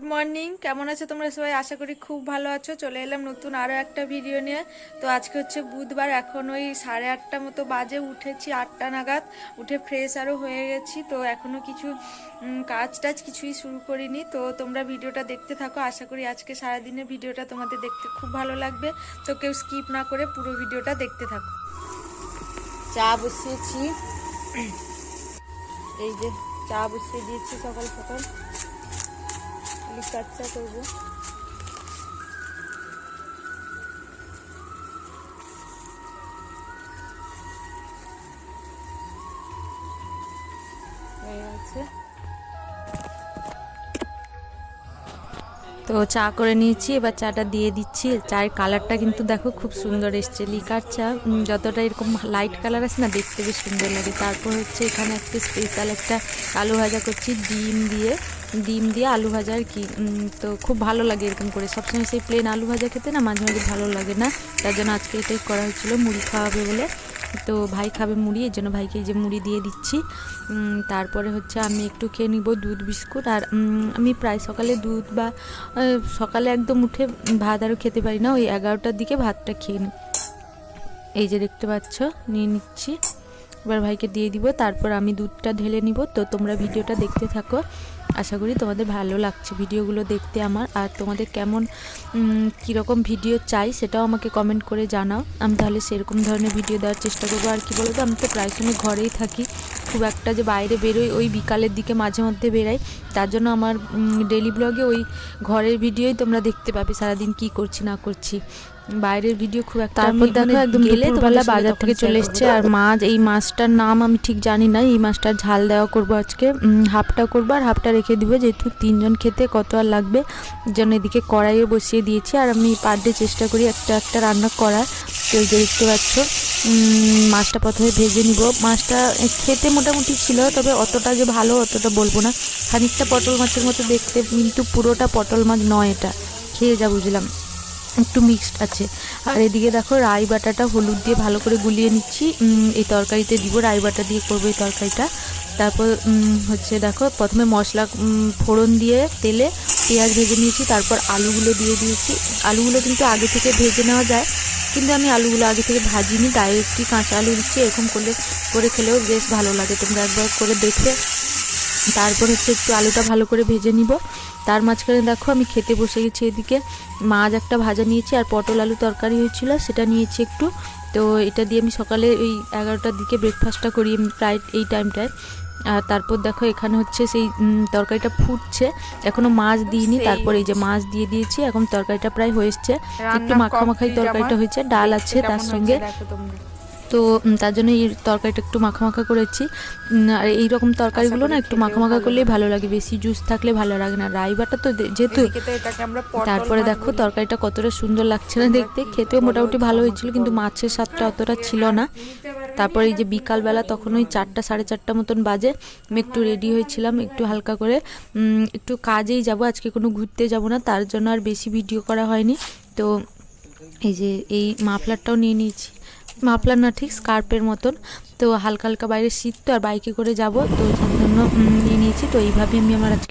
Good morning. কেমন আছো তোমরা সবাই? আশা করি খুব ভালো আছো। চলে এলাম নতুন আরও একটা ভিডিও নিয়ে। তো আজকে হচ্ছে বুধবার, এখন ওই সাড়ে আটটা মতো বাজে, উঠেছি আটটা নাগাদ, উঠে ফ্রেশ আরও হয়ে গেছি। তো এখনও কিছু কাজ টাজ কিছুই শুরু করিনি। তো তোমরা ভিডিওটা দেখতে থাকো। আশা করি আজকে সারাদিনের ভিডিওটা তোমাদের দেখতে খুব ভালো লাগবে। তো কেউ স্কিপ না করে পুরো ভিডিওটা দেখতে থাকো। চা বসিয়েছি। এই যে চা বসিয়ে দিয়েছি সকাল সকাল। লিকার চা করব তো চা করে নিয়েছি, এবার চাটা দিয়ে দিচ্ছি। চায়ের কালারটা কিন্তু দেখো খুব সুন্দর এসছে, লিকার চা। যতটা এরকম লাইট কালার আছে না, দেখতে বেশ সুন্দর লাগে। তারপর হচ্ছে এখানে একটা স্পেশাল একটা আলু ভাজা করছি, ডিম দিয়ে। ডিম দিয়ে আলু ভাজা আর কি তো খুব ভালো লাগে এরকম করে। সবসময় সেই প্লেন আলু ভাজা খেতে না মাঝে মাঝে ভালো লাগে না। তার জন্য আজকে এটাই করা হয়েছিল, মুড়ি খাওয়াবে বলে। তো ভাই খাবে মুড়ি, এর জন্য ভাইকে যে মুড়ি দিয়ে দিচ্ছি। তারপরে হচ্ছে আমি একটু খেয়ে নিব দুধ, বিস্কুট। আর আমি প্রায় সকালে দুধ বা সকালে একদম উঠে ভাত আরও খেতে পারি না, ওই এগারোটার দিকে ভাতটা খেয়ে নিই। এই যে দেখতে পাচ্ছ, নিয়ে নিচ্ছি। এবার ভাইকে দিয়ে দিব, তারপর আমি দুধটা ঢেলে নিব। তো তোমরা ভিডিওটা দেখতে থাকো। আশা করি তোমাদের ভালো লাগছে ভিডিওগুলো দেখতে আমার। আর তোমাদের কেমন কীরকম ভিডিও চাই সেটাও আমাকে কমেন্ট করে জানাও। আমি তাহলে সেরকম ধরনের ভিডিও দেওয়ার চেষ্টা করব। আর কি বলতো, আমি তো প্রায় সময় ঘরেই থাকি। খুব একটা যে বাইরে বেরোই, ওই বিকালের দিকে মাঝে মধ্যে বেরাই। তার জন্য আমার ডেলি ব্লগে ওই ঘরের ভিডিওই তোমরা দেখতে পাবে। সারাদিন কি করছি, না করছি। বাইরের ভিডিও খুব একটা তারপর দেখো মানে একদম গেলে দুপুরবেলা বাজার থেকে চলে। এসছে। আর মাছ এই মাছটার নাম আমি ঠিক জানি না। এই মাছটার ঝাল দেওয়া করব আজকে। হাফটা করব আর হাফটা রেখে দিব। যেহেতু তিনজন খেতে কত আর লাগবে জন্য এদিকে কড়াইও বসিয়ে দিয়েছি। আর আমি পার ডে চেষ্টা করি একটা একটা রান্না করার। তো এই যে দেখতে পাচ্ছ মাছটা প্রথমে ভেজে নিব। মাছটা খেতে মোটামুটি ছিল তবে অতটা যে ভালো অতটা বলব না। খানিকটা পটল মাছের মতো দেখতে কিন্তু পুরোটা পটল মাছ নয় এটা। খেয়ে যা বুঝলাম। একটু মিক্সড আছে। আর এদিকে দেখো রাই বাটাটা হলুদ দিয়ে ভালো করে গুলিয়ে নিচ্ছি। এই তরকারিতে দিব, রাই বাটা দিয়ে করব এই তরকারিটা। তারপর হচ্ছে দেখো, প্রথমে মশলা ফোড়ন দিয়ে তেলে পেঁয়াজ ভেজে নিয়েছি, তারপর আলুগুলো দিয়ে দিয়েছি। আলুগুলো কিন্তু আগে থেকে ভেজে নেওয়া যায়, কিন্তু আমি আলুগুলো আগে থেকে ভাজিনি ডাইরেক্টই কাঁচা আলু দিচ্ছি, এরকম করলে, করে খেলেও বেশ ভালো লাগে। তোমরা একবার করে দেখে, তারপর হচ্ছে একটু আলুটা ভালো করে ভেজে নিব। তার মাঝখানে দেখো আমি খেতে বসে গেছি এদিকে। মাছ একটা ভাজা নিয়েছি আর পটল আলু তরকারি হয়েছিল সেটা নিয়েছি একটু। তো এটা দিয়ে আমি সকালে ওই এগারোটার দিকে ব্রেকফাস্টটা করি প্রায় এই টাইমটায় আর তারপর দেখো এখানে হচ্ছে সেই তরকারিটা ফুটছে। এখনও মাছ দিইনি তারপর এই যে মাছ দিয়ে দিয়েছি এখন তরকারিটা প্রায় হয়েছে। একটু মাখামাখাই মাখা মাখাই তরকারিটা হয়েছে ডাল আছে তার সঙ্গে। তো তার জন্য এই তরকারিটা একটু মাখা মাখা করেছি। আর এই রকম তরকারিগুলো না একটু খেতেও মাখা মাখা করলেই ভালো লাগে বেশি জুস থাকলে ভালো লাগে না। রাইবাটা তো যেহেতু তারপরে দেখো তরকারিটা কতটা সুন্দর লাগছে না দেখতে। খেতেও মোটামুটি ভালো হয়েছিল কিন্তু মাছের স্বাদটা অতটা ছিল না। তারপরে এই যে বিকালবেলা তখন ওই চারটা সাড়ে চারটা মতন বাজে। আমি একটু রেডি হয়েছিলাম একটু হালকা করে। একটু কাজেই যাব আজকে কোনো ঘুরতে যাব না তার জন্য আর বেশি ভিডিও করা হয়নি। তো এই যে এই মাফলারটাও নিয়ে নিয়েছি। মাফলার না, ঠিক স্কার্পের মতন। তো হালকা হালকা বাইরে শীত তো আর বাইকে করে যাব, তো তার জন্য নিয়ে নিয়েছি। তো এইভাবে আমি আমার আজকে